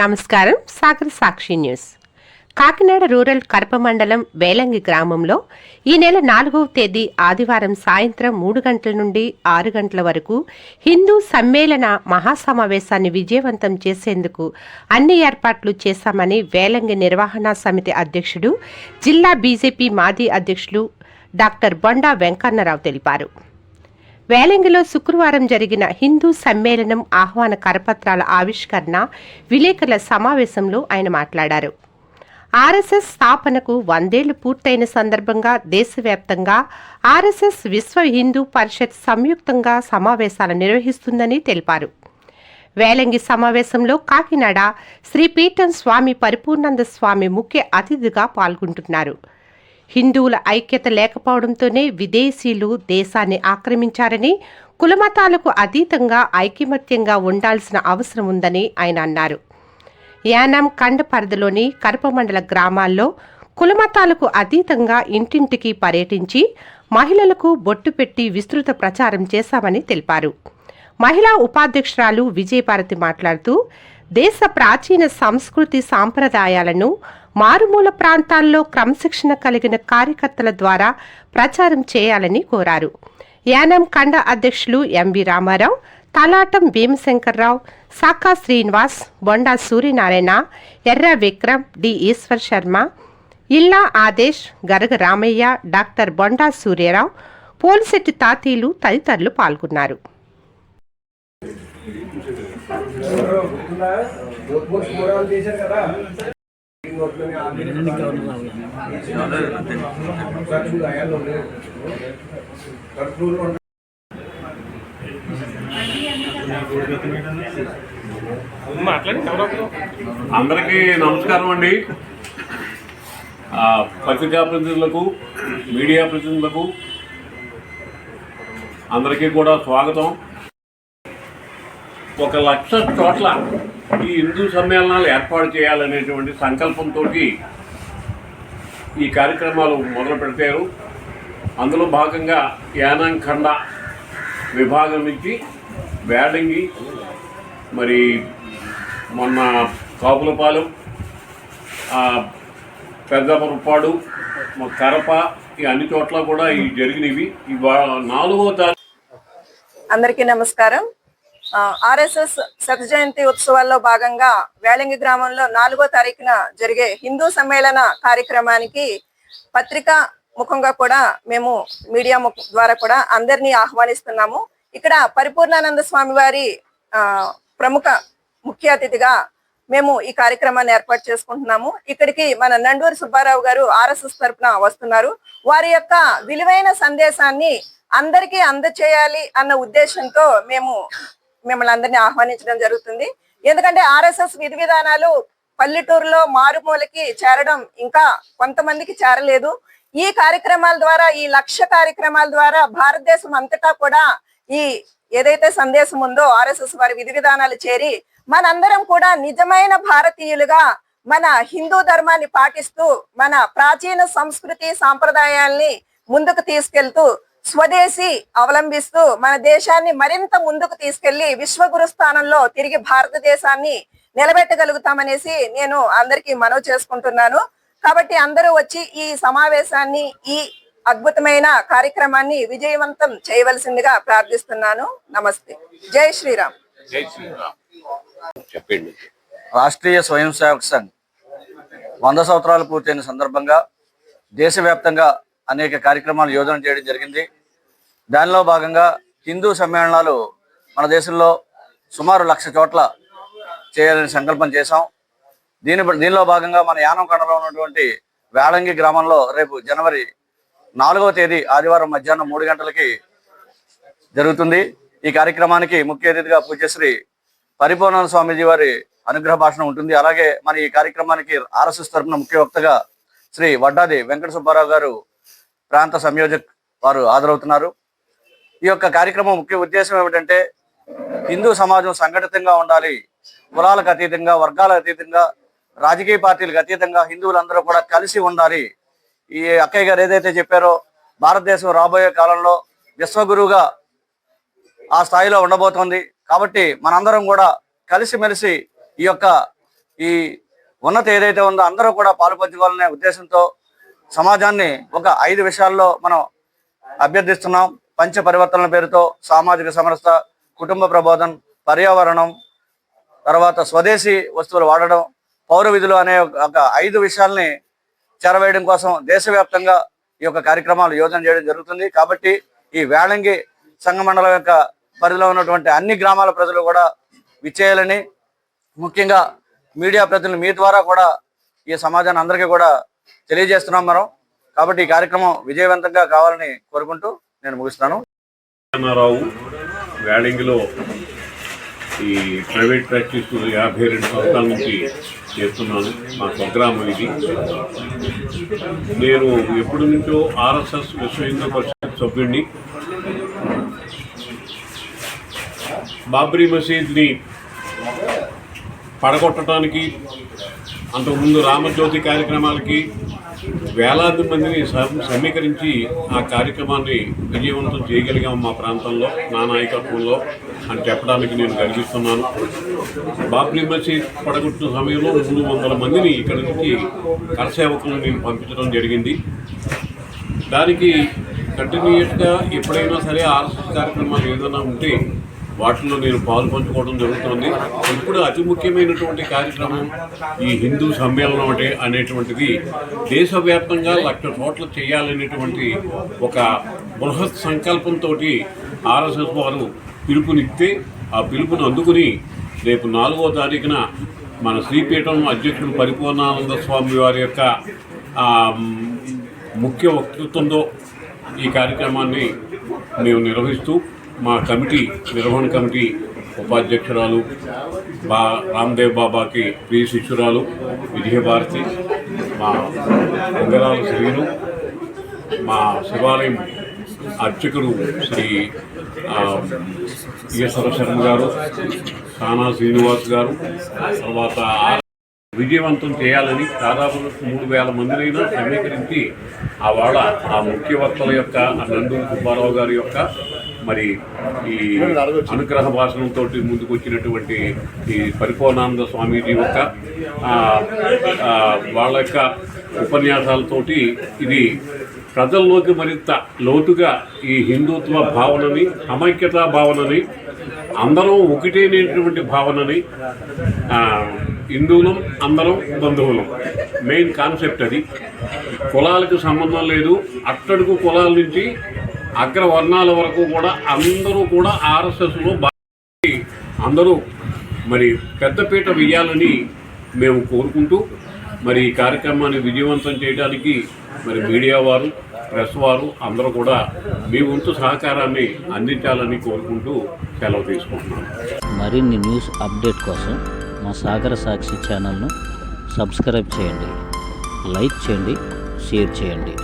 నమస్కారం Sagar Sakshi news. Kakinada rural Kadapa మండలం వేలంగి గ్రామంలో ఈ నెల నాలుగవ తేదీ ఆదివారం సాయంత్రం మూడు గంటల నుండి ఆరు గంటల వరకు హిందూ సమ్మేళన మహాసమావేశాన్ని విజయవంతం చేసేందుకు అన్ని ఏర్పాట్లు చేశామని వేలంగి నిర్వహణ సమితి అధ్యక్షుడు జిల్లా బీజేపీ మాజీ అధ్యక్షులు డాక్టర్ బొండా వెంకన్నరావు తెలిపారు. వేలంగిలో శుక్రవారం జరిగిన హిందూ సమ్మేళనం ఆహ్వాన కరపత్రాల ఆవిష్కరణ విలేకరుల సమావేశంలో ఆయన మాట్లాడారు. ఆర్ఎస్ఎస్ స్థాపనకు వందేళ్ళు పూర్తయిన సందర్భంగా దేశవ్యాప్తంగా ఆర్ఎస్ఎస్ విశ్వ హిందూ పరిషత్ సంయుక్తంగా సమావేశాలు నిర్వహిస్తుందని తెలిపారు. వేలంగి సమావేశంలో కాకినాడ శ్రీ పీఠం స్వామి పరిపూర్ణానంద స్వామి ముఖ్య అతిథిగా పాల్గొంటున్నారు. హిందువుల ఐక్యత లేకపోవడంతోనే విదేశీయులు దేశాన్ని ఆక్రమించారని కులమతాలకు అతీతంగా ఐకమత్యంగా ఉండాల్సిన అవసరం ఉందని ఆయన అన్నారు. యానాం కండ పరిధిలోని కరపమండల గ్రామాల్లో కులమతాలకు అతీతంగా ఇంటింటికి పర్యటించి మహిళలకు బొట్టు పెట్టి విస్తృత ప్రచారం చేశామని తెలిపారు. మహిళా ఉపాధ్యక్షురాలు విజయభారతి మాట్లాడుతూ దేశ ప్రాచీన సంస్కృతి సాంప్రదాయాలను మారుమూల ప్రాంతాల్లో క్రమశిక్షణ కలిగిన కార్యకర్తల ద్వారా ప్రచారం చేయాలని కోరారు. యానం కండ అధ్యక్షులు M V Rama Rao Talatam Bheemasankar Rao Saka Srinivas Bonda Suryanarayana Erra Vikram D Eshwar Sharma Illa Adesh Garaga Ramayya doctor Bonda Suryarao Polisetty Tatilu తదితరులు పాల్గొన్నారు. అందరికీ నమస్కారం అండి. ఆ, పత్రికా ప్రతినిధులకు మీడియా ప్రతినిధులకు అందరికీ కూడా స్వాగతం. ఒక లక్ష చోట్ల ఈ హిందూ సమ్మేళనాలు ఏర్పాటు చేయాలనేటువంటి సంకల్పంతో ఈ కార్యక్రమాలు మొదలు పెడతారు అందులో భాగంగా యానంఖండ విభాగం నుంచి వేడంగి మరి మొన్న కాపులపాలెం పెద్దపురపాడు కరప ఈ అన్ని చోట్ల కూడా ఇవి జరిగినవి. ఇవాళ నాలుగో తారీఖు అందరికీ నమస్కారం. ఆర్ఎస్ఎస్ శత జయంతి ఉత్సవాల్లో భాగంగా వేలంగి గ్రామంలో నాలుగో తారీఖున జరిగే హిందూ సమ్మేళన కార్యక్రమానికి పత్రికా ముఖంగా కూడా మేము మీడియా ద్వారా కూడా అందరినీ ఆహ్వానిస్తున్నాము. ఇక్కడ పరిపూర్ణానంద స్వామి వారి ఆ, ప్రముఖ ముఖ్య అతిథిగా మేము ఈ కార్యక్రమాన్ని ఏర్పాటు చేసుకుంటున్నాము. ఇక్కడికి మన నండూరి సుబ్బారావు గారు ఆర్ఎస్ఎస్ తరపున వస్తున్నారు. వారి యొక్క విలువైన సందేశాన్ని అందరికీ అందచేయాలి అన్న ఉద్దేశంతో మేము మిమ్మల్ని అందరినీ ఆహ్వానించడం జరుగుతుంది. ఎందుకంటే ఆర్ఎస్ఎస్ విధి విధానాలు పల్లెటూరులో మారుమూలకి చేరడం ఇంకా కొంతమందికి చేరలేదు. ఈ కార్యక్రమాల ద్వారా ఈ లక్ష్య కార్యక్రమాల ద్వారా భారతదేశం అంతటా కూడా ఈ ఏదైతే సందేశం ఉందో ఆర్ఎస్ఎస్ వారి విధి విధానాలు చేరి మనందరం కూడా నిజమైన భారతీయులుగా మన హిందూ ధర్మాన్ని పాటిస్తూ మన ప్రాచీన సంస్కృతి సాంప్రదాయాల్ని ముందుకు తీసుకెళ్తూ స్వదేశీ అవలంబిస్తూ మన దేశాన్ని మరింత ముందుకు తీసుకెళ్ళి విశ్వగురు స్థానంలో తిరిగి భారతదేశాన్ని నిలబెట్టగలుగుతామనేసి నేను అందరికీ మనవి చేసుకుంటున్నాను. కాబట్టి అందరూ వచ్చి ఈ సమావేశాన్ని ఈ అద్భుతమైన కార్యక్రమాన్ని విజయవంతం చేయవలసిందిగా ప్రార్థిస్తున్నాను. నమస్తే. జై శ్రీరామ్. జై శ్రీరామ్. చెప్పండి. రాష్ట్రీయ స్వయం సేవక్ సంఘ్ వంద సంవత్సరాలు పూర్తయిన సందర్భంగా దేశవ్యాప్తంగా అనేక కార్యక్రమాలు యోజన చేయడం జరిగింది. దానిలో భాగంగా హిందూ సమ్మేళనాలు మన దేశంలో సుమారు లక్ష చోట్ల చేయాలని సంకల్పం చేశాం. దీని దీనిలో భాగంగా మన యానం కండలో ఉన్నటువంటి వేళంగి గ్రామంలో రేపు జనవరి నాలుగవ తేదీ ఆదివారం మధ్యాహ్నం మూడు గంటలకి జరుగుతుంది. ఈ కార్యక్రమానికి ముఖ్య అతిథిగా పూజ్యశ్రీ పరిపూర్ణ స్వామీజీ వారి అనుగ్రహ భాషణ ఉంటుంది. అలాగే మన ఈ కార్యక్రమానికి ఆర్ఎస్ఎస్ తరఫున ముఖ్య వక్తగా శ్రీ వడ్డాది వెంకట సుబ్బారావు గారు ప్రాంత సంయోజక్ వారు హాజరవుతున్నారు. ఈ యొక్క కార్యక్రమం ముఖ్య ఉద్దేశం ఏమిటంటే హిందూ సమాజం సంఘటితంగా ఉండాలి. కులాలకు అతీతంగా వర్గాలకు అతీతంగా రాజకీయ పార్టీలకు అతీతంగా హిందువులందరూ కూడా కలిసి ఉండాలి. ఈ అక్కయ్య గారు ఏదైతే చెప్పారో భారతదేశం రాబోయే కాలంలో విశ్వగురువుగా ఆ స్థాయిలో ఉండబోతోంది. కాబట్టి మనందరం కూడా కలిసిమెలిసి ఈ యొక్క ఈ ఉన్నత ఏదైతే ఉందో అందరూ కూడా పాలుపంచుకోవాలనే ఉద్దేశంతో సమాజాన్ని ఒక ఐదు విషయాల్లో మనం అభ్యర్థిస్తున్నాం. పంచ పరివర్తనల పేరుతో సామాజిక సమరసత కుటుంబ ప్రబోధం పర్యావరణం తర్వాత స్వదేశీ వస్తువులు వాడడం పౌర విధులు అనే ఒక ఐదు విషయాల్ని చేరవేయడం కోసం దేశవ్యాప్తంగా ఈ యొక్క కార్యక్రమాలు యోజన చేయడం జరుగుతుంది. కాబట్టి ఈ వేళంగి సంఘ మండలం యొక్క పరిధిలో ఉన్నటువంటి అన్ని గ్రామాల ప్రజలు కూడా విచ్చేయాలని ముఖ్యంగా మీడియా ప్రతినిధులు మీ ద్వారా కూడా ఈ సమాజాన్ని అందరికీ కూడా తెలియజేస్తున్నాం మనం. కాబట్టి ఈ కార్యక్రమం విజయవంతంగా కావాలని కోరుకుంటూ నేను ముగిస్తున్నాను. రావు వేడంగిలో ఈ ప్రైవేట్ ప్రాక్టీస్ యాభై రెండు సంవత్సరాల నుంచి చేస్తున్నాను. మా స్వగ్రామం ఇది. నేను ఎప్పటి నుంచో ఆర్ఎస్ఎస్ విశ్వ హిందూ పరిషత్ సభ్యుడిని బాబ్రీ మసీద్ని పడగొట్టడానికి అంతకుముందు రామజ్యోతి కార్యక్రమాలకి వేలాది మందిని సమీకరించి ఆ కార్యక్రమాన్ని విజయవంతం చేయగలిగాం మా ప్రాంతంలో నా నాయకత్వంలో అని చెప్పడానికి నేను గర్విస్తున్నాను. బాబ్రీ మసీద్ పడగొట్టిన సమయంలో మూడు వందల మందిని ఇక్కడి నుంచి కరసేవకులను నేను పంపించడం జరిగింది. దానికి కంటిన్యూస్గా ఎప్పుడైనా సరే ఆర్ఎస్ఎస్ కార్యక్రమాలు ఏదైనా ఉంటే వాటిలో నేను పాలు పంచుకోవడం జరుగుతుంది. ఇప్పుడు అతి ముఖ్యమైనటువంటి కార్యక్రమం ఈ హిందూ సమ్మేళనం అంటే అనేటువంటిది. దేశవ్యాప్తంగా లక్ష చోట్ల చేయాలనేటువంటి ఒక బృహత్ సంకల్పంతో ఆర్ఎస్ఎస్ వారు పిలుపునిస్తే ఆ పిలుపును అందుకుని రేపు నాలుగో తారీఖున మన శ్రీపీఠం అధ్యక్షుడు పరిపూర్ణానంద స్వామి వారి యొక్క ముఖ్య వక్తృత్వంతో ఈ కార్యక్రమాన్ని మేము నిర్వహిస్తూ మా కమిటీ నిర్వహణ కమిటీ ఉపాధ్యక్షురాలు బా రామ్దేవ్ బాబాకి ప్రియ శిష్యురాలు విజయభారతి మా ఉంగరాల శ్రీను మా శివాలయం అర్చకుడు శ్రీ ఈశ్వర శర్మ గారు సానా శ్రీనివాస్ గారు తర్వాత విజయవంతం చేయాలని దాదాపు మూడు వేల మందినైనా సమీకరించి ఆ వాళ్ళ ఆ ముఖ్యవర్తల యొక్క ఆ నందూరు సుబ్బారావు గారి యొక్క మరి ఈ అనుగ్రహ భాషణంతో ముందుకు వచ్చినటువంటి ఈ పరిపూర్ణానంద స్వామీజీ యొక్క వాళ్ళ యొక్క ఉపన్యాసాలతోటి ఇది ప్రజల్లోకి మరింత లోతుగా ఈ హిందుత్వ భావనని సమైక్యతా భావనని అందరం ఒకటేనేటువంటి భావనని హిందువులం అందరం బంధువులం. మెయిన్ కాన్సెప్ట్ అది. కులాలకు సంబంధం లేదు. అట్టడుగు కులాల నుంచి అగ్రవర్ణాల వరకు కూడా అందరూ కూడా ఆర్ఎస్ఎస్లో బాగా అందరూ మరి పెద్దపీట వేయాలని మేము కోరుకుంటూ మరి ఈ కార్యక్రమాన్ని విజయవంతం చేయడానికి మరి మీడియా వారు ప్రెస్ వారు అందరూ కూడా మీ వంతు సహకారాన్ని అందించాలని కోరుకుంటూ సెలవు తీసుకుంటున్నాను. మరిన్ని న్యూస్ అప్డేట్ కోసం మా సాగర సాక్షి ఛానల్ను సబ్స్క్రైబ్ చేయండి లైక్ చేయండి షేర్ చేయండి.